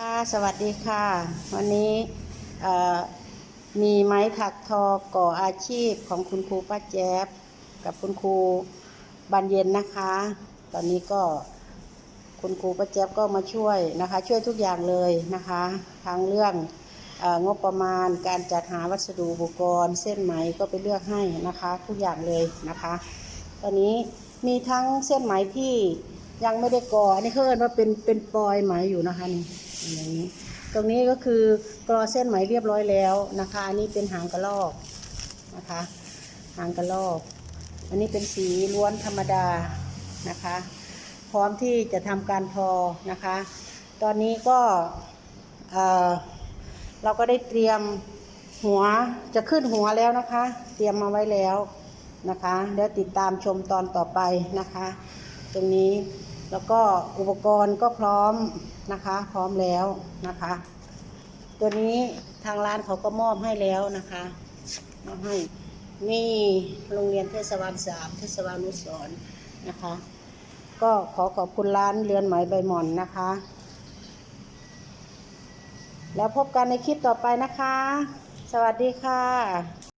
ค่ะสวัสดีค่ะ วันนี้มีไม้ถักทอก่ออาชีพของคุณครูป้าแจ๊บกับคุณครูบานเย็นนะคะ ตอนนี้ก็คุณครูป้าแจ๊บก็มาช่วยนะคะ ช่วยทุกอย่างเลยนะคะทั้งเรื่องงบประมาณการจัดหาวัสดุอุปกรณ์ เส้นไหมก็ไปเลือกให้นะคะทุกอย่างเลยนะคะ ตอนนี้มีทั้งเส้นไหมที่ยังไม่ได้กออันนี้เขาเรียกว่าเป็นเป็นปลอยไหมอยู่นะคะนี่ อย่างนี้ ตรงนี้ก็คือกรอเส้นไหมเรียบร้อยแล้วนะคะ อันนี้เป็นหางกระรอกนะคะ หางกระรอก อันนี้เป็นสีล้วนธรรมดานะคะ พร้อมที่จะทำการทอนะคะ ตอนนี้ก็เออเราก็ได้เตรียมหัวจะขึ้นหัวแล้วนะคะ เตรียมมาไว้แล้วนะคะ เดี๋ยวติดตามชมตอนต่อไปนะคะ ตรงนี้ แล้วก็อุปกรณ์ก็พร้อมนะคะ พร้อมแล้วนะคะ ตัวนี้ทางร้านเขาก็มอบให้แล้วนะคะมอบให้นี่โรงเรียนเทศบาลสามเทศบาลนุสรนะคะ ก็ขอขอบคุณร้านเรือนไหมใบหม่อนนะคะ แล้วพบกันในคลิปต่อไปนะคะ สวัสดีค่ะ